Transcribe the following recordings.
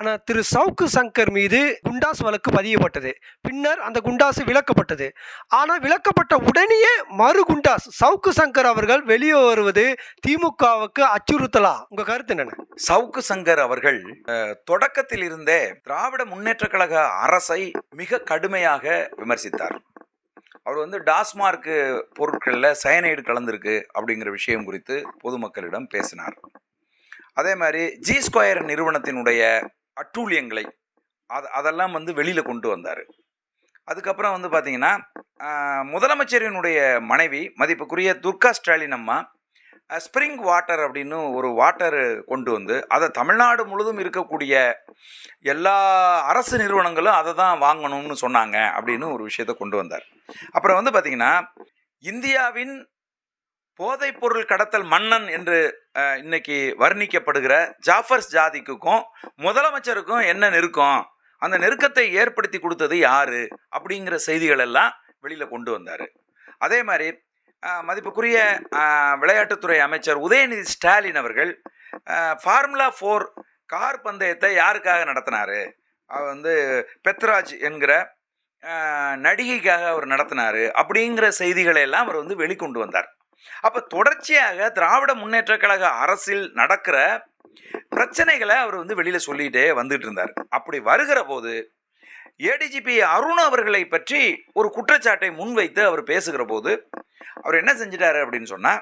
ஆனால் திரு. சவுக்கு சங்கர் மீது குண்டாஸ் வழக்கு பதியப்பட்டது. பின்னர் அந்த குண்டாசு விளக்கப்பட்டது. ஆனால் விளக்கப்பட்ட உடனேயே மறு குண்டாஸ். சவுக்கு சங்கர் அவர்கள் வெளியே வருவது திமுகவுக்கு அச்சுறுத்தலா? உங்க கருத்து என்னென்ன? சவுக்கு சங்கர் அவர்கள் தொடக்கத்தில் இருந்தே திராவிட முன்னேற்ற கழக அரசை மிக கடுமையாக விமர்சித்தார். அவர் வந்து டாஸ்மார்க் பொருட்களில் சயனைடு கலந்திருக்கு அப்படிங்கிற விஷயம் குறித்து பொதுமக்களிடம் பேசினார். அதே மாதிரி ஜி ஸ்கொயர் நிறுவனத்தினுடைய அட்டூழியங்களை அது அதெல்லாம் வந்து வெளியில் கொண்டு வந்தார். அதுக்கப்புறம் வந்து பார்த்தீங்கன்னா முதலமைச்சரினுடைய மனைவி மதிப்புக்குரிய துர்கா ஸ்டாலின் அம்மா ஸ்ப்ரிங் வாட்டர் அப்படின்னு ஒரு வாட்டர் கொண்டு வந்து அதை தமிழ்நாடு முழுதும் இருக்கக்கூடிய எல்லா அரசு நிறுவனங்களும் அதை தான் வாங்கணும்னு சொன்னாங்க அப்படின்னு ஒரு விஷயத்தை கொண்டு வந்தார். அப்புறம் வந்து பார்த்திங்கன்னா இந்தியாவின் போதைப்பொருள் கடத்தல் மன்னன் என்று இன்னைக்கு வர்ணிக்கப்படுகிற ஜாஃபர்ஸ் ஜாதிக்குக்கும் முதலமைச்சருக்கும் என்ன நெருக்கம்? அந்த நெருக்கத்தை ஏற்படுத்தி கொடுத்தது யாரு? அப்படிங்கிற செய்திகள் எல்லாம் வெளியில் கொண்டு வந்தார். அதே மாதிரி மதிப்புக்குரிய விளையாட்டுத்துறை அமைச்சர் உதயநிதி ஸ்டாலின் அவர்கள் ஃபார்முலா ஃபோர் கார் பந்தயத்தை யாருக்காக நடத்தினார்? அவர் வந்து பெத்ராஜ் என்கிற நடிகைக்காக அவர் நடத்தினார். அப்படிங்கிற செய்திகளை எல்லாம் அவர் வந்து வெளிக்கொண்டு வந்தார். அப்போ தொடர்ச்சியாக திராவிட முன்னேற்ற கழக அரசில் நடக்கிற பிரச்சனைகளை அவர் வந்து வெளியில் சொல்லிகிட்டே வந்துட்டு இருந்தார். அப்படி வருகிற போது ஏடிஜிபி அருண் அவர்களை பற்றி ஒரு குற்றச்சாட்டை முன்வைத்து அவர் பேசுகிற போது அவர் என்ன செஞ்சிட்டாரு அப்படின்னு சொன்னால்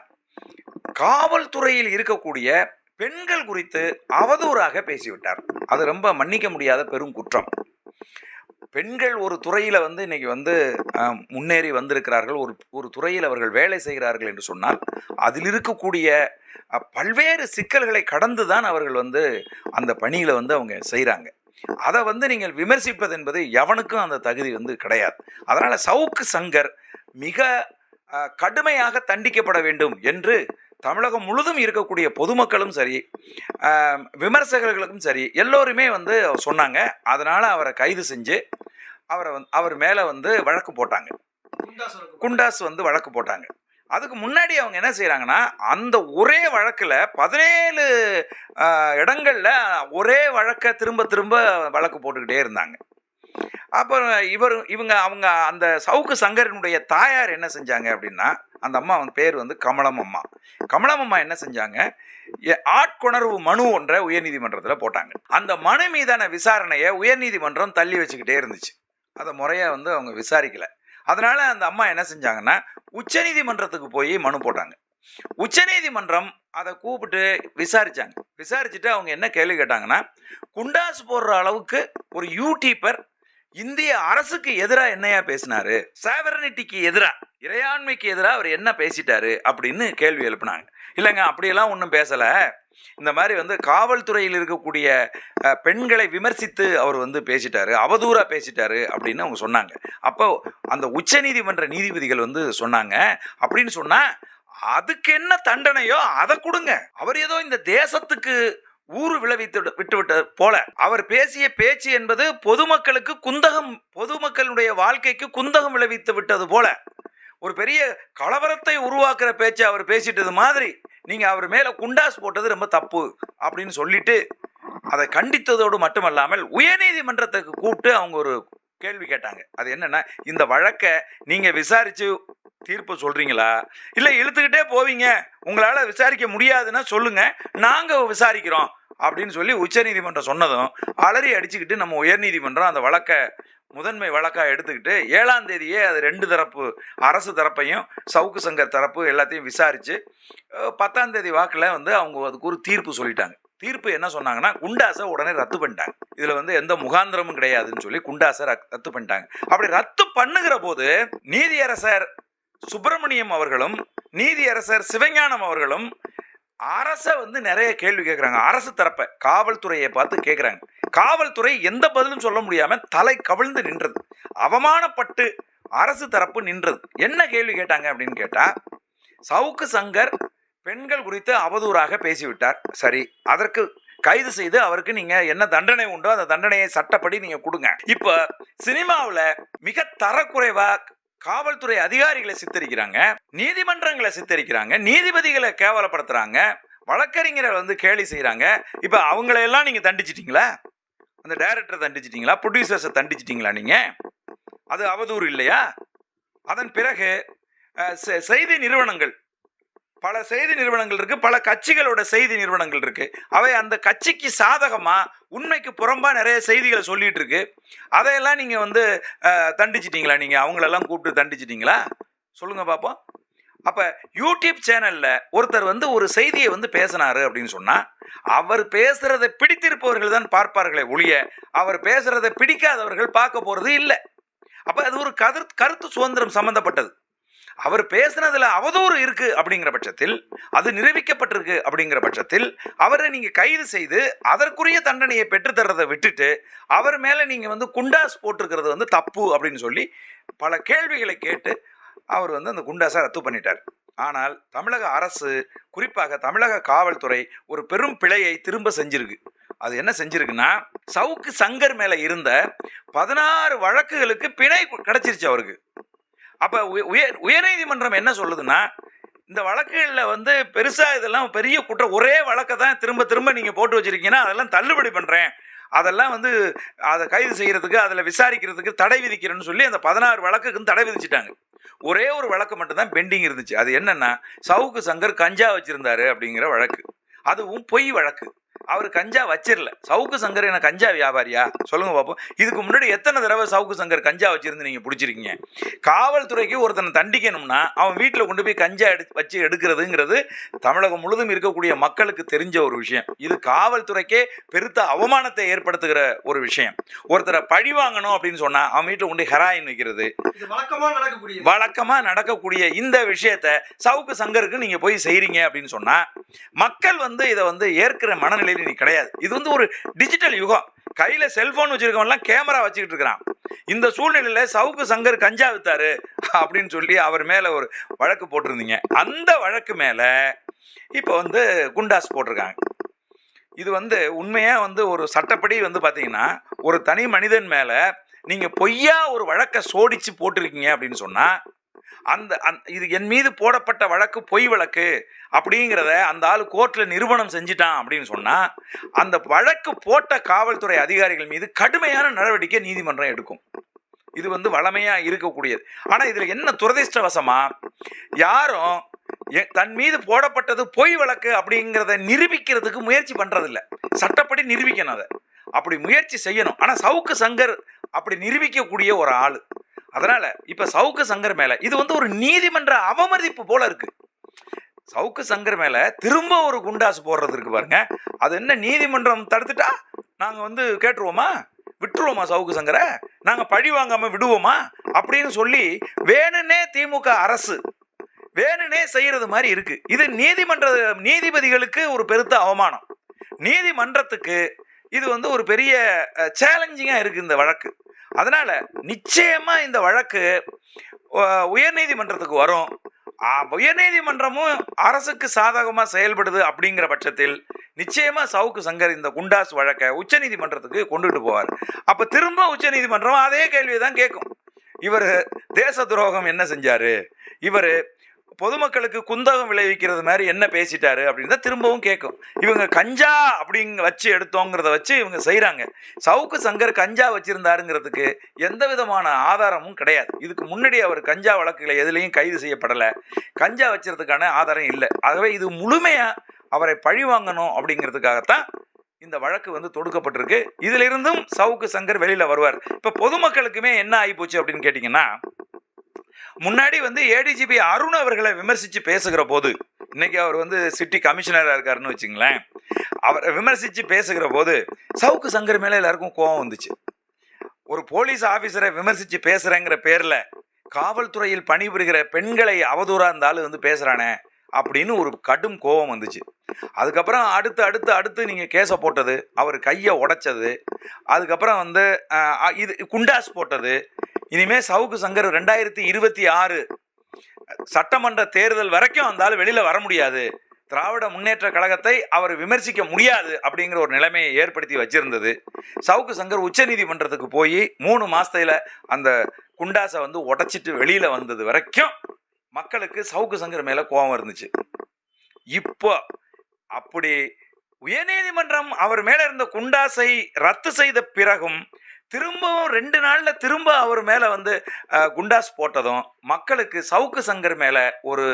காவல்துறையில் இருக்கக்கூடிய பெண்கள் குறித்து அவதூறாக பேசிவிட்டார். அது ரொம்ப மன்னிக்க முடியாத பெரும் குற்றம். பெண்கள் ஒரு துறையில் வந்து இன்னைக்கு வந்து முன்னேறி வந்திருக்கிறார்கள். ஒரு ஒரு துறையில் அவர்கள் வேலை செய்கிறார்கள் என்று சொன்னால் அதில் இருக்கக்கூடிய பல்வேறு சிக்கல்களை கடந்து தான் அவர்கள் வந்து அந்த பணியில் வந்து அவங்க செய்கிறாங்க அதை வந்து நீங்கள் விமர்சிப்பது என்பது எவனுக்கும் அந்த தகுதி வந்து கிடையாது. அதனால் சவுக்கு சங்கர் மிக கடுமையாக தண்டிக்கப்பட வேண்டும் என்று தமிழகம் முழுதும் இருக்கக்கூடிய பொதுமக்களும் சரி விமர்சகர்களுக்கும் சரி எல்லோருமே வந்து சொன்னாங்க. அதனால் அவரை கைது செஞ்சு அவரை வந்து அவர் மேலே வந்து வழக்கு போட்டாங்க. குண்டாஸ் வந்து வழக்கு போட்டாங்க. அதுக்கு முன்னாடி அவங்க என்ன செய்கிறாங்கன்னா அந்த ஒரே வழக்கில் பதினேழு இடங்களில் ஒரே வழக்கை திரும்ப திரும்ப வழக்கு போட்டுக்கிட்டே இருந்தாங்க. அப்புறம் இவர் இவங்க அவங்க அந்த சவுக்கு சங்கரனுடைய தாயார் என்ன செஞ்சாங்க அப்படின்னா அந்த அம்மா வந்து பேர் வந்து கமலம் அம்மா. கமலம் அம்மா என்ன செஞ்சாங்க? ஆட்கொணர்வு மனு ஒன்றை உயர்நீதிமன்றத்தில் போட்டாங்க. அந்த மனு மீதான விசாரணையை உயர்நீதிமன்றம் தள்ளி வச்சுக்கிட்டே இருந்துச்சு. அதை முறையாக வந்து அவங்க விசாரிக்கல. அதனால அந்த அம்மா என்ன செஞ்சாங்கன்னா உச்சநீதிமன்றத்துக்கு போய் மனு போட்டாங்க. உச்சநீதிமன்றம் அதை கூப்பிட்டு விசாரிச்சாங்க. விசாரிச்சுட்டு அவங்க என்ன கேள்வி கேட்டாங்கன்னா குண்டாஸ் போடுற அளவுக்கு ஒரு யூடியூபர் இந்திய அரசுக்கு எதிராக என்னையா பேசினாரு? சாவரனிட்டிக்கு எதிராக இறையாண்மைக்கு எதிராக அவர் என்ன பேசிட்டாரு? அப்படின்னு கேள்வி எழுப்புனாங்க. இல்லைங்க அப்படியெல்லாம் ஒன்றும் பேசலை. இந்த மாதிரி வந்து காவல்துறையில் இருக்கக்கூடிய பெண்களை விமர்சித்து அவர் வந்து பேசிட்டாரு. அவதூறாக பேசிட்டாரு அப்படின்னு அவங்க சொன்னாங்க. அப்போ அந்த உச்ச நீதிமன்ற நீதிபதிகள் வந்து சொன்னாங்க. அப்படின்னு சொன்னால் அதுக்கு என்ன தண்டனையோ அதை கொடுங்க. அவர் ஏதோ இந்த தேசத்துக்கு ஊறு விளைவித்து விட்டுவிட்டது போல. அவர் பேசிய பேச்சு என்பது பொதுமக்களுக்கு குந்தகம் பொதுமக்களுடைய வாழ்க்கைக்கு குந்தகம் விளைவித்து விட்டது போல. ஒரு பெரிய கலவரத்தை உருவாக்குற பேச்சை அவர் பேசிட்டது மாதிரி நீங்க அவர் மேல குண்டாஸ் போட்டது ரொம்ப தப்பு அப்படின்னு சொல்லிட்டு அதை கண்டித்ததோடு மட்டுமல்லாமல் உயர்நீதிமன்றத்துக்கு கூப்பிட்டு அவங்க ஒரு கேள்வி கேட்டாங்க. அது என்னன்னா இந்த வழக்கை நீங்க விசாரிச்சு தீர்ப்பு சொல்றீங்களா? இல்ல இழுத்துக்கிட்டே போவீங்க. உங்களால விசாரிக்க முடியாதுன்னா சொல்லுங்க. நாங்க விசாரிக்கிறோம். அப்படின்னு சொல்லி உச்சநீதிமன்றம் சொன்னதும் அலறி அடிச்சுக்கிட்டு நம்ம உயர்நீதிமன்றம் அந்த வழக்கை முதன்மை வழக்காக எடுத்துக்கிட்டு ஏழாம் தேதியே அது ரெண்டு தரப்பு அரசு தரப்பையும் சவுக்கு சங்கர் தரப்பு எல்லாத்தையும் விசாரித்து பத்தாம் தேதி வாக்கில் வந்து அவங்க அதுக்கு ஒரு தீர்ப்பு சொல்லிட்டாங்க. தீர்ப்பு என்ன சொன்னாங்கன்னா குண்டாசை உடனே ரத்து பண்ணிட்டாங்க. இதில் வந்து எந்த முகாந்திரமும் கிடையாதுன்னு சொல்லி குண்டாசை ரத்- ரத்து பண்ணிட்டாங்க. அப்படி ரத்து பண்ணுகிற போது நீதியரசர் சுப்பிரமணியம் அவர்களும் நீதியரசர் சிவஞானம் அவர்களும் அரசை வந்து நிறைய கேள்வி கேட்குறாங்க அரசு தரப்பை காவல்துறையை பார்த்து கேட்குறாங்க காவல்துறை எந்த பதிலும் சொல்ல முடியாமல் தலை கவிழ்ந்து நின்றது. அவமானப்பட்டு அரசு தரப்பு நின்றது. என்ன கேள்வி கேட்டாங்க அப்படின்னு கேட்டால் சவுக்கு சங்கர் பெண்கள் குறித்து அவதூறாக பேசிவிட்டார். சரி அதற்கு கைது செய்து அவருக்கு நீங்க என்ன தண்டனை உண்டோ அந்த தண்டனையை சட்டப்படி நீங்க கொடுங்க. இப்ப சினிமாவில் மிக தரக்குறைவா காவல்துறை அதிகாரிகளை சித்தரிக்கிறாங்க நீதிமன்றங்களை சித்தரிக்கிறாங்க நீதிபதிகளை கேவலப்படுத்துறாங்க வழக்கறிஞரை வந்து கேலி செய்கிறாங்க இப்போ அவங்களையெல்லாம் நீங்கள் தண்டிச்சிட்டிங்களா? அந்த டைரக்டரை தண்டிச்சிட்டிங்களா? ப்ரொடியூசர்ஸை தண்டிச்சிட்டிங்களா நீங்கள் அது அவதூறு இல்லையா? அதன் பிறகு செ- செய்தி நிறுவனங்கள் பல செய்தி நிறுவனங்கள் இருக்கு பல கட்சிகளோட செய்தி நிறுவனங்கள் இருக்கு. அவை அந்த கட்சிக்கு சாதகமா உண்மைக்கு புறம்பா நிறைய செய்திகளை சொல்லிட்டு இருக்கு. அதையெல்லாம் நீங்க வந்து தண்டிச்சிட்டிங்களா தண்டிச்சிட்டீங்களா நீங்க? அவங்களெல்லாம் கூப்பிட்டு தண்டிச்சிட்டீங்களா? சொல்லுங்க பாப்போம். அப்ப யூடியூப் சேனல்ல ஒருத்தர் வந்து ஒரு செய்தியை வந்து பேசினாரு அப்படின்னு சொன்னா அவர் பேசுறதை பிடித்திருப்பவர்கள் தான் பார்ப்பார்களே ஒழிய அவர் பேசுறதை பிடிக்காதவர்கள் பார்க்க போறது இல்லை. அப்ப அது ஒரு கதிர் கருத்து சுதந்திரம் சம்பந்தப்பட்டது. அவர் பேசுனதுல அவதூறு இருக்கு அப்படிங்கிற பட்சத்தில் அது நிரூபிக்கப்பட்டிருக்கு அப்படிங்கிற பட்சத்தில் அவரை நீங்க கைது செய்து அதற்குரிய தண்டனையை பெற்றுத்தர்றதை விட்டுட்டு அவர் மேல நீங்க வந்து குண்டாஸ் போட்டிருக்கிறது வந்து தப்பு அப்படின்னு சொல்லி பல கேள்விகளை கேட்டு அவர் வந்து அந்த குண்டாஸை ரத்து பண்ணிட்டார். ஆனால் தமிழக அரசு குறிப்பாக தமிழக காவல்துறை ஒரு பெரும் பிழையை திரும்ப செஞ்சிருக்கு. அது என்ன செஞ்சிருக்குன்னா சவுக்கு சங்கர் மேல இருந்த பதினாறு வழக்குகளுக்கு பிணை கிடைச்சிருச்சு அவருக்கு. அப்போ உயர் உயர்நீதிமன்றம் என்ன சொல்லுதுன்னா இந்த வழக்குகளில் வந்து பெருசாக இதெல்லாம் பெரிய குற்றம் ஒரே வழக்கை தான் திரும்ப திரும்ப நீங்கள் போட்டு வச்சிருக்கீங்கன்னா அதெல்லாம் தள்ளுபடி பண்ணுறேன் அதெல்லாம் வந்து அதை கைது செய்கிறதுக்கு அதில் விசாரிக்கிறதுக்கு தடை விதிக்கிறேன்னு சொல்லி அந்த பதினாறு வழக்குக்குன்னு தடை விதிச்சிட்டாங்க. ஒரே ஒரு வழக்கு மட்டும்தான் பெண்டிங் இருந்துச்சு. அது என்னென்னா சவுக்கு சங்கர் கஞ்சா வச்சுருந்தாரு அப்படிங்கிற வழக்கு. அதுவும் பொய் வழக்கு. அவர் கஞ்சா வச்சிரல. சவுக்கு சங்கர் என்ன கஞ்சா வியாபாரியா? சொல்லுங்க பாப்போம். இதுக்கு முன்னாடி எத்தனை தடவை சவுக்கு சங்கர் கஞ்சா வச்சிருந்து நீங்க பிடிச்சிருக்கீங்க? காவல்துறைக்கு ஒருத்தனை தண்டிக்கணும்னா அவன் வீட்டில் கொண்டு போய் கஞ்சா எடு வச்சு எடுக்கிறதுங்கிறது தமிழகம் முழுதும் இருக்கக்கூடிய மக்களுக்கு தெரிஞ்ச ஒரு விஷயம். இது காவல்துறைக்கே பெருத்த அவமானத்தை ஏற்படுத்துகிற ஒரு விஷயம். ஒருத்தரை பழி வாங்கணும் அப்படின்னு சொன்னா அவன் வீட்டில் கொண்டு ஹெராயின் வைக்கிறது. வழக்கமா நடக்கக்கூடிய இந்த விஷயத்த சவுக்கு சங்கருக்கு நீங்க போய் செய்றீங்க அப்படின்னு சொன்னா மக்கள் வந்து இதை வந்து ஏற்கிற மனநிலையில நீ கிடையாது. இது வந்து ஒரு டிஜிட்டல் யுகம். கையில் செல்போன் வச்சிருக்கவன்லாம் கேமரா வச்சுக்கிட்டு இருக்கிறான். இந்த சூழ்நிலையில சவுக்கு சங்கர் கஞ்சா வித்தாரு அப்படின்னு சொல்லி அவர் மேலே ஒரு வழக்கு போட்டிருந்தீங்க. அந்த வழக்கு மேல இப்போ வந்து குண்டாஸ் போட்டிருக்காங்க. இது வந்து உண்மையாக வந்து ஒரு சட்டப்படி வந்து பார்த்தீங்கன்னா ஒரு தனி மனிதன் மேல நீங்கள் பொய்யா ஒரு வழக்கை சோடிச்சு போட்டிருக்கீங்க அப்படின்னு சொன்னால் அந்த அந் இது என் மீது போடப்பட்ட வழக்கு பொய் வழக்கு அப்படிங்கிறத அந்த ஆள் கோர்ட்டில் நிறுவனம் செஞ்சிட்டான் அப்படின்னு சொன்னால் அந்த வழக்கு போட்ட காவல்துறை அதிகாரிகள் மீது கடுமையான நடவடிக்கை நீதிமன்றம் எடுக்கும். இது வந்து வளமையாக இருக்கக்கூடியது. ஆனால் இதில் என்ன துரதிருஷ்டவசமாக யாரும் தன் மீது போடப்பட்டது பொய் வழக்கு அப்படிங்கிறத நிரூபிக்கிறதுக்கு முயற்சி பண்ணுறதில்ல சட்டப்படி நிரூபிக்கணும் அதை. அப்படி முயற்சி செய்யணும். ஆனால் சவுக்கு சங்கர் அப்படி நிரூபிக்கக்கூடிய ஒரு ஆள். அதனால இப்ப சவுக்கு சங்கர் மேல இது வந்து ஒரு நீதிமன்ற அவமதிப்பு போல இருக்கு. சவுக்கு சங்கர் மேல திரும்ப ஒரு குண்டாசு போடுறது இருக்கு பாருங்க. அது என்ன நீதிமன்றம் தடுத்துட்டா? நாங்க வந்து கேட்டுருவோமா? விட்டுருவோமா சவுக்கு சங்கரை? நாங்க பழி வாங்காம விடுவோமா? அப்படின்னு சொல்லி வேணுன்னே திமுக அரசு வேணுனே செய்யறது மாதிரி இருக்கு. இது நீதிமன்ற நீதிபதிகளுக்கு ஒரு பெருத்த அவமானம். நீதிமன்றத்துக்கு இது வந்து ஒரு பெரிய சேலஞ்சிங்காக இருக்குது இந்த வழக்கு. அதனால நிச்சயமா இந்த வழக்கு உயர்நீதிமன்றத்துக்கு வரும். உயர்நீதிமன்றமும் அரசுக்கு சாதகமாக செயல்படுது அப்படிங்கிற பட்சத்தில் நிச்சயமாக சவுக்கு சங்கர் இந்த குண்டாஸ் வழக்கை உச்சநீதிமன்றத்துக்கு கொண்டுட்டு போவார். அப்போ திரும்ப உச்சநீதிமன்றம் அதே கேள்வியை தான் கேட்கும் இவர் தேச துரோகம் என்ன செஞ்சார்? இவர் பொதுமக்களுக்கு குந்தகம் விளைவிக்கிறது மாதிரி என்ன பேசிட்டாரு அப்படின்னு தான் திரும்பவும் கேட்கும். இவங்க கஞ்சா அப்படிங்க வச்சு எடுத்தோங்கிறத வச்சு இவங்க செய்கிறாங்க சவுக்கு சங்கர் கஞ்சா வச்சுருந்தாருங்கிறதுக்கு எந்த விதமான ஆதாரமும் கிடையாது. இதுக்கு முன்னாடி அவர் கஞ்சா வழக்குகளை எதுலேயும் கைது செய்யப்படலை. கஞ்சா வச்சுறதுக்கான ஆதாரம் இல்லை. ஆகவே இது முழுமையாக அவரை பழி வாங்கணும் அப்படிங்கிறதுக்காகத்தான் இந்த வழக்கு வந்து தொடுக்கப்பட்டிருக்கு. இதிலிருந்தும் சவுக்கு சங்கர் வெளியில் வருவார். இப்போ பொதுமக்களுக்குமே என்ன ஆகிப்போச்சு அப்படின்னு கேட்டிங்கன்னா முன்னாடி வந்து ஏடிஜிபி அருண் அவர்களை விமர்சித்து பேசுகிற போது இன்னைக்கு அவர் வந்து சிட்டி கமிஷனராக இருக்காருன்னு வச்சுங்களேன் அவரை விமர்சித்து பேசுகிற போது சவுக்கு சங்கர் மேலே எல்லாருக்கும் கோவம் வந்துச்சு. ஒரு போலீஸ் ஆஃபீஸரை விமர்சித்து பேசுகிறேங்கிற பேரில் காவல்துறையில் பணிபுரிகிற பெண்களை அவதூறாக இருந்தாலும் வந்து பேசுகிறானே அப்படின்னு ஒரு கடும் கோபம் வந்துச்சு. அதுக்கப்புறம் அடுத்து அடுத்து அடுத்து நீங்கள் கேஸை போட்டது அவர் கையை உடைச்சது. அதுக்கப்புறம் வந்து இது குண்டாஸ் போட்டது. இனிமேல் சவுக்கு சங்கர் ரெண்டாயிரத்தி இருபத்தி ஆறு சட்டமன்ற தேர்தல் வரைக்கும் வந்தாலும் வெளியில் வர முடியாது. திராவிட முன்னேற்ற கழகத்தை அவர் விமர்சிக்க முடியாது அப்படிங்கிற ஒரு நிலைமையை ஏற்படுத்தி வச்சிருந்தது. சவுக்கு சங்கர் உச்சநீதிமன்றத்துக்கு போய் மூணு மாசத்துல அந்த குண்டாசை வந்து உடைச்சிட்டு வெளியில வந்தது வரைக்கும் மக்களுக்கு சவுக்கு சங்கர் மேல கோபம் இருந்துச்சு. இப்போ அப்படி உயர்நீதிமன்றம் அவர் மேலே இருந்த குண்டாசை ரத்து செய்த பிறகும் திரும்பவும் ரெண்டு நாளில் திரும்ப அவர் மேலே வந்து குண்டாஸ் போட்டதும் மக்களுக்கு சவுக்கு சங்கர் மேலே ஒரு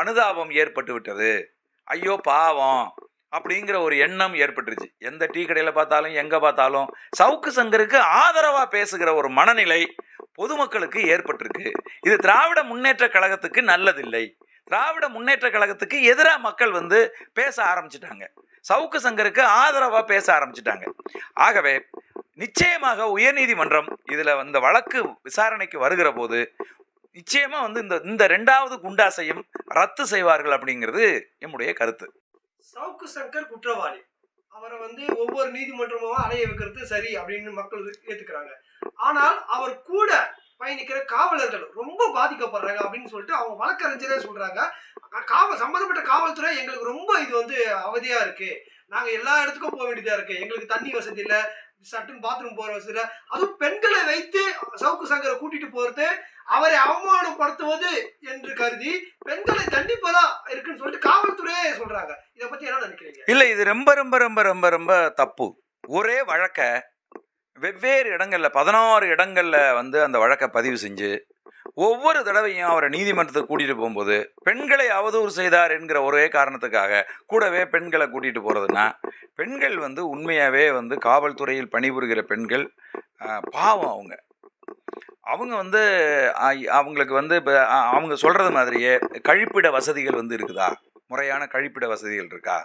அனுதாபம் ஏற்பட்டு விட்டது. ஐயோ பாவம் அப்படிங்கிற ஒரு எண்ணம் ஏற்பட்டுருச்சு. எந்த டீ கடையில் பார்த்தாலும் எங்கே பார்த்தாலும் சவுக்கு சங்கருக்கு ஆதரவாக பேசுகிற ஒரு மனநிலை பொதுமக்களுக்கு ஏற்பட்டிருக்கு. இது திராவிட முன்னேற்ற கழகத்துக்கு நல்லதில்லை. திராவிட முன்னேற்ற கழகத்துக்கு எதிராக மக்கள் வந்து பேச ஆரம்பிச்சிட்டாங்க. சவுக்கு சங்கருக்கு ஆதரவாக பேச ஆரம்பிச்சிட்டாங்க. ஆகவே நிச்சயமாக உயர்நீதிமன்றம் இதில் இந்த வழக்கு விசாரணைக்கு வருகிற போது நிச்சயமாக வந்து இந்த இந்த ரெண்டாவது குண்டாசையும் ரத்து செய்வார்கள் அப்படிங்கிறது என்னுடைய கருத்து. சவுக்கு சங்கர் குற்றவாளி. அவரை வந்து ஒவ்வொரு நீதிமன்றமும் அலைய வைக்கிறது சரி அப்படின்னு மக்கள் ஏத்துக்கிறாங்க. ஆனால் அவர் கூட பயணிக்கிற காவலர்கள். ரொம்ப பாதிக்கப்படுறாங்க அப்படின்னு சொல்லிட்டு அவங்க வழக்கறிஞரே சொல்றாங்க. காவல் சம்பந்தப்பட்ட காவல்துறை எங்களுக்கு ரொம்ப இது வந்து அவதியா இருக்கு. நாங்க எல்லா இடத்துக்கும் போக வேண்டியதா இருக்கு. எங்களுக்கு தண்ணி வசதி இல்ல சட்டுன்னு பாத்ரூம் போற வசதி இல்ல. அதுவும் பெண்களை வைத்து சவுக்கு சங்கரை கூட்டிட்டு போறது அவரை அவமானப்படுத்துவது என்று கருதி பெண்களை தண்டிப்பதா இருக்குன்னு சொல்லிட்டு காவல்துறையே சொல்றாங்க. இதை பத்தி என்ன நினைக்கிறீங்க? இல்ல இது ரொம்ப ரொம்ப ரொம்ப ரொம்ப ரொம்ப தப்பு. ஒரே வழக்க வெவ்வேறு இடங்களில் பதினாறு இடங்களில் வந்து அந்த வழக்கை பதிவு செஞ்சு ஒவ்வொரு தடவையும் அவரை நீதிமன்றத்துக்கு கூட்டிகிட்டு போகும்போது பெண்களை அவதூறு செய்தார் என்கிற ஒரே காரணத்துக்காக கூடவே பெண்களை கூட்டிகிட்டு போகிறதுன்னா பெண்கள் வந்து உண்மையாகவே வந்து காவல்துறையில் பணிபுரிகிற பெண்கள் பாவம் அவங்க. அவங்க வந்து அவங்களுக்கு வந்து இப்போ அவங்க சொல்கிறது மாதிரியே கழிப்பிட வசதிகள் வந்து இருக்குதா? முறையான கழிப்பிட வசதிகள் இருக்கா?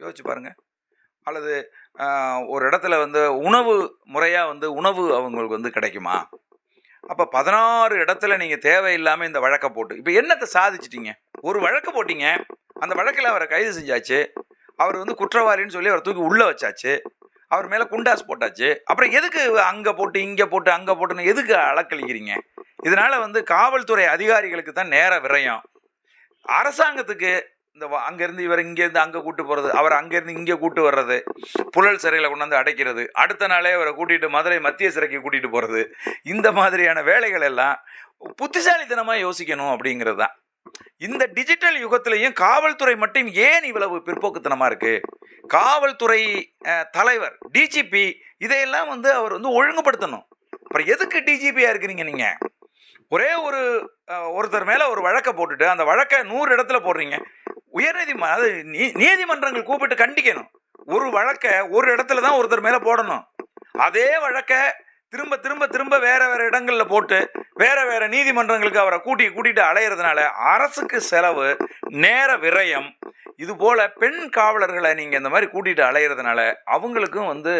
யோசிச்சு பாருங்கள் அல்லது ஒரு இடத்துல வந்து உணவு முறையாக வந்து உணவு அவங்களுக்கு வந்து கிடைக்குமா? அப்போ பதினாறு இடத்துல நீங்கள் தேவையில்லாமல் இந்த வழக்கை போட்டு இப்போ என்னத்தை சாதிச்சிட்டிங்க? ஒரு வழக்கு போட்டிங்க அந்த வழக்கில் அவரை கைது செஞ்சாச்சு அவர் வந்து குற்றவாளின்னு சொல்லி அவரை தூக்கி உள்ளே வச்சாச்சு அவர் மேலே குண்டாஸ் போட்டாச்சு அப்புறம் எதுக்கு அங்கே போட்டு இங்கே போட்டு அங்கே போட்டுன்னு எதுக்கு அளக்களிக்கிறீங்க இதனால் வந்து காவல்துறை அதிகாரிகளுக்கு தான் நேர விரயம். அரசாங்கத்துக்கு இந்த அங்கேருந்து இவர் இங்கேருந்து அங்கே கூட்டு போகிறது அவர் அங்கேருந்து இங்கே கூட்டு வர்றது புழல் சிறையில் கொண்டாந்து அடைக்கிறது அடுத்த நாளே அவரை கூட்டிகிட்டு மதுரை மத்திய சிறைக்கு கூட்டிகிட்டு போகிறது இந்த மாதிரியான வேலைகள் எல்லாம் புத்திசாலித்தனமாக யோசிக்கணும் அப்படிங்கிறது தான். இந்த டிஜிட்டல் யுகத்திலையும் காவல்துறை மட்டும் ஏன் இவ்வளவு பிற்போக்குத்தனமாக இருக்குது காவல்துறை தலைவர் டிஜிபி இதையெல்லாம் வந்து அவர் வந்து ஒழுங்குபடுத்தணும். அப்புறம் எதுக்கு டிஜிபியாக இருக்கிறீங்க நீங்கள் ஒரே ஒரு ஒருத்தர் மேலே ஒரு வழக்கை போட்டுட்டு அந்த வழக்கை நூறு இடத்துல போடுறீங்க. உயர்நீதிம அது நீ நீதிமன்றங்கள் கூப்பிட்டு கண்டிக்கணும். ஒரு வழக்கை ஒரு இடத்துல தான் ஒருத்தர் மேலே போடணும். அதே வழக்கை திரும்ப திரும்ப திரும்ப வேற வேற இடங்களில் போட்டு வேற வேற நீதிமன்றங்களுக்கு அவரை கூட்டி கூட்டிட்டு அலையிறதுனால அரசுக்கு செலவு நேர விரயம் இது போல பெண் காவலர்களை நீங்கள் இந்த மாதிரி கூட்டிட்டு அலையிறதுனால அவங்களுக்கும் வந்து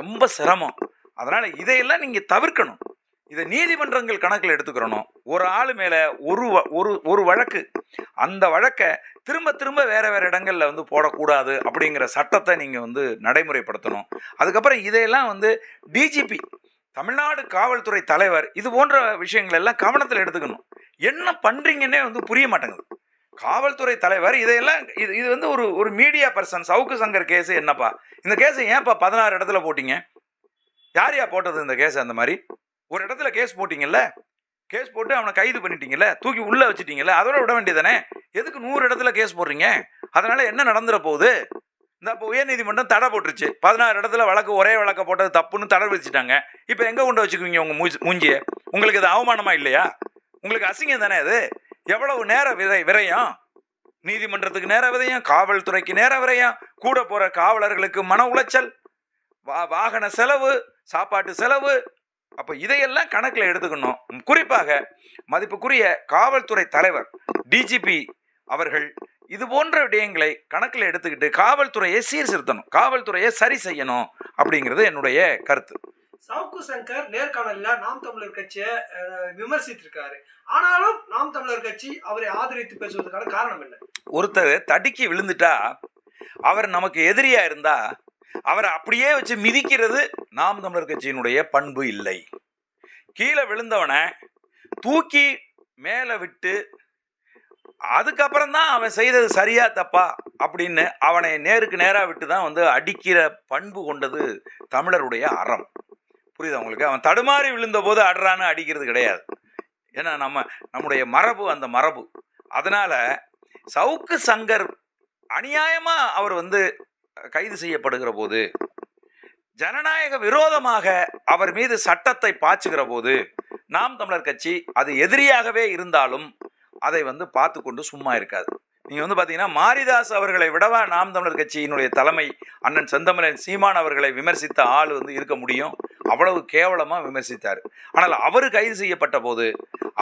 ரொம்ப சிரமம். அதனால் இதையெல்லாம் நீங்கள் தவிர்க்கணும். இதை நீதிமன்றங்கள் கணக்கில் எடுத்துக்கிறணும். ஒரு ஆள் மேலே ஒரு வ- ஒரு ஒரு வழக்கு. அந்த வழக்கை திரும்ப திரும்ப வேறு வேறு இடங்களில் வந்து போடக்கூடாது அப்படிங்கிற சட்டத்தை நீங்கள் வந்து நடைமுறைப்படுத்தணும். அதுக்கப்புறம் இதையெல்லாம் வந்து டிஜிபி தமிழ்நாடு காவல்துறை தலைவர் இது போன்ற விஷயங்கள் எல்லாம் கவனத்தில் எடுத்துக்கணும். என்ன பண்ணுறீங்கன்னே வந்து புரிய மாட்டேங்குது. காவல்துறை தலைவர் இதையெல்லாம் இது இது வந்து ஒரு ஒரு media person Savukku Shankar case என்னப்பா? இந்த கேஸை ஏன்ப்பா பதினாறு இடத்துல போட்டிங்க? யார் யா போட்டது இந்த கேஸ் அந்த மாதிரி? ஒரு இடத்துல கேஸ் போட்டிங்கல்ல? கேஸ் போட்டு அவனை கைது பண்ணிட்டீங்கல்ல? தூக்கி உள்ளே வச்சுட்டீங்கல்ல? அதோட விட வேண்டியதானே எதுக்கு நூறு இடத்துல கேஸ் போடுறீங்க? அதனால் என்ன நடந்துட போகுது? இந்த இப்போ உயர்நீதிமன்றம் தடை போட்டுருச்சு. பதினாறு இடத்துல வழக்கு ஒரே வழக்க போட்டது தப்புன்னு தடை விதிச்சிட்டாங்க. இப்போ எங்கே கொண்டு வச்சுக்குவீங்க உங்கள் மூஞ்சி மூஞ்சியை? உங்களுக்கு இது அவமானமா இல்லையா? உங்களுக்கு அசிங்கம் தானே அது? எவ்வளவு நேர விரை விரையும்? நீதிமன்றத்துக்கு நேர விரயம் காவல்துறைக்கு நேர விரையும் கூட போகிற காவலர்களுக்கு மன உளைச்சல் வா வாகன செலவு சாப்பாட்டு செலவு அப்போ இதையெல்லாம் கணக்கில் எடுத்துக்கணும். குறிப்பாக மதிப்புக்குரிய காவல்துறை தலைவர் டிஜிபி அவர்கள் இது போன்ற விடயங்களை கணக்கில் எடுத்துக்கிட்டு காவல்துறையை சீர்திருத்தணும். காவல்துறையை சரி செய்யணும் அப்படிங்கிறது என்னுடைய கருத்து. சவுக்கு சங்கர் நேர்காணல்ல நாம் தமிழர் கட்சியை விமர்சித்திருக்காரு. ஆனாலும் நாம் தமிழர் கட்சி அவரை ஆதரித்து பேசுவதற்கான காரணம் என்ன? ஒருத்தர் தடுக்கி விழுந்துட்டா அவர் நமக்கு எதிரியா இருந்தா அவரை அப்படியே வச்சு மிதிக்கிறது நாம் தமிழர் கட்சியினுடைய பண்பு இல்லை. கீழே விழுந்தவனை தூக்கி மேலே விட்டு அதுக்கப்புறம் தான் அவன் செய்தது சரியா தப்பா அப்படின்னு அவனை நேருக்கு நேராக விட்டு தான் வந்து அடிக்கிற பண்பு கொண்டது தமிழருடைய அறம். புரியுதா உங்களுக்கு? அவன் தடுமாறி விழுந்த போது அடுறான்னு அடிக்கிறது கிடையாது. ஏன்னா நம்ம நம்முடைய மரபு அந்த மரபு. அதனால சவுக்கு சங்கர் அநியாயமா அவர் வந்து கைது செய்யப்படுகிற போது ஜனநாயக விரோதமாக அவர் மீது சட்டத்தை பாய்ச்சுகிற போது நாம் தமிழர் கட்சி அது எதிரியாகவே இருந்தாலும் அதை வந்து பார்த்து கொண்டு சும்மா இருக்காது. நீங்கள் வந்து பாத்தீங்கன்னா மாரிதாஸ் அவர்களை விடவா நாம் தமிழர் கட்சியினுடைய தலைமை அண்ணன் செந்தமிழன் சீமான் அவர்களை விமர்சித்த ஆள் வந்து இருக்க முடியும்? அவ்வளவு கேவலமா விமர்சித்தார். ஆனால் அவர் கைது செய்யப்பட்ட போது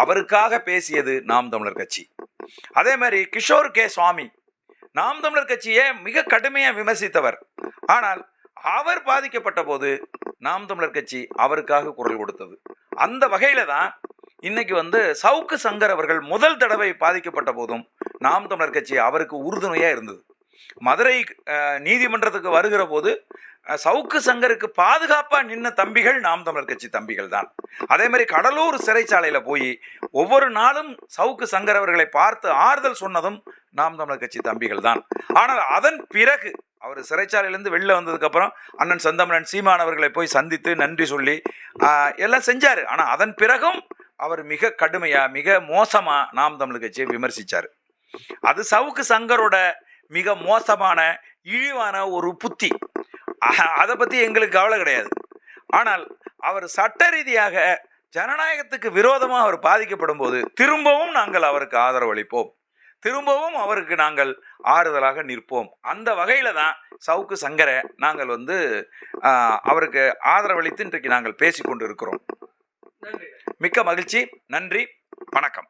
அவருக்காக பேசியது நாம் தமிழர் கட்சி. அதே மாதிரி கிஷோர் கே சுவாமி நாம் தமிழர் கட்சியை மிக கடுமையாக விமர்சித்தவர். ஆனால் அவர் பாதிக்கப்பட்ட போது நாம் தமிழர் கட்சி அவருக்காக குரல் கொடுத்தது. அந்த வகையில தான் இன்னைக்கு வந்து சவுக்கு சங்கர் அவர்கள் முதல் தடவை பாதிக்கப்பட்ட போதும் நாம் தமிழர் கட்சி அவருக்கு உறுதுணையாக இருந்தது. மதுரை நீதிமன்றத்துக்கு வருகிற போது சவுக்கு சங்கருக்கு பாதுகாப்பாக நின்ன தம்பிகள் நாம் தமிழர் கட்சி தம்பிகள் தான். அதே மாதிரி கடலூர் சிறைச்சாலையில் போய் ஒவ்வொரு நாளும் சவுக்கு சங்கர் அவர்களை பார்த்து ஆறுதல் சொன்னதும் நாம் தமிழர் கட்சி தம்பிகள் தான். ஆனால் அதன் பிறகு அவர் சிறைச்சாலையிலேருந்து வெளில வந்ததுக்கப்புறம் அண்ணன் சந்தமணன் சீமானவர்களை போய் சந்தித்து நன்றி சொல்லி எல்லாம் செஞ்சார். ஆனால் அதன் பிறகும் அவர் மிக கடுமையாக மிக மோசமாக நாம் தமிழர் கட்சியை விமர்சித்தார் அது சவுக்கு சங்கரோட மிக மோசமான இழிவான ஒரு புத்தி. அதை பற்றி எங்களுக்கு கவலை கிடையாது. ஆனால் அவர் சட்ட ரீதியாக ஜனநாயகத்துக்கு விரோதமாக அவர் பாதிக்கப்படும் போது திரும்பவும் நாங்கள் அவருக்கு ஆதரவு அளிப்போம். திரும்பவும் அவருக்கு நாங்கள் ஆறுதலாக நிற்போம். அந்த வகையில தான் சவுக்கு சங்கரை நாங்கள் வந்து ஆஹ், அவருக்கு ஆதரவளித்து இன்றைக்கு நாங்கள் பேசிக்கொண்டு இருக்கிறோம் நன்றி மிக்க மகிழ்ச்சி. நன்றி. வணக்கம்.